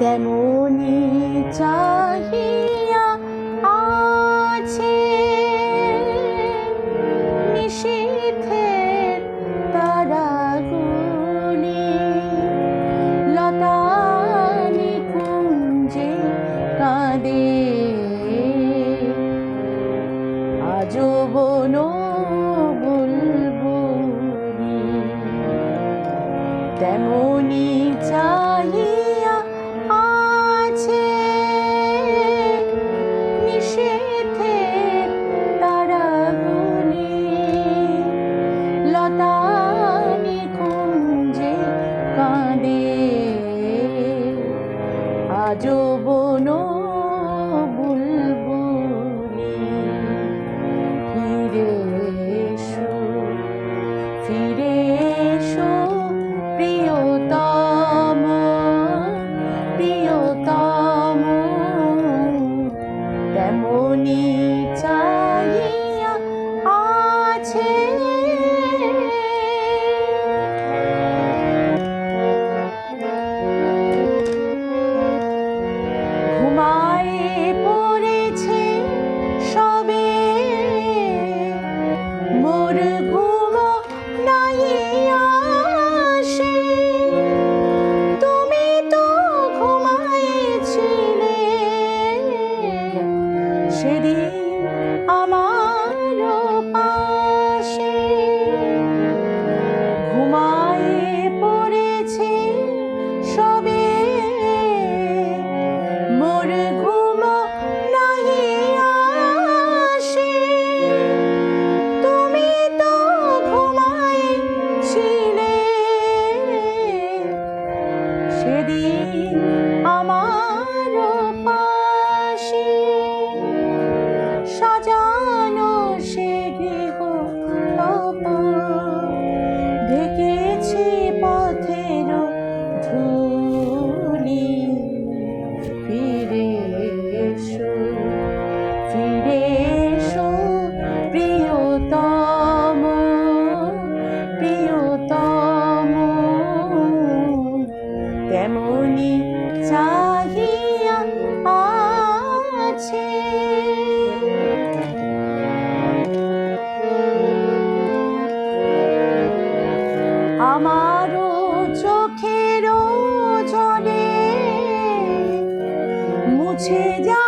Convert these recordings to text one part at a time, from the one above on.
তেমনি চাহিয়া আছে নিশীথের তারাগুলি লতানি কুঞ্জে কাঁদে। আজও বনো তেমনি চাহিয়া আমারও চোখের জলে মুছে যা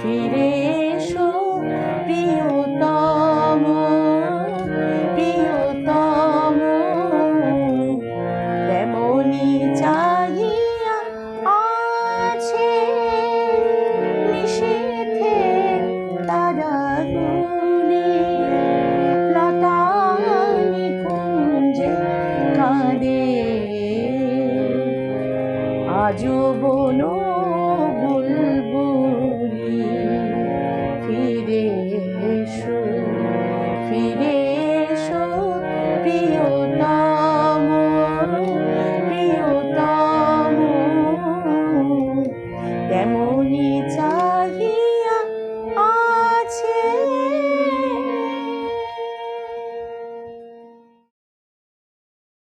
ফিরে এসো প্রিয়তম প্রিয়তম। তেমনি চাইয়া আছে নিষেধে তারা গুনে লতা নিকুঞ্জে কাঁদে। আজও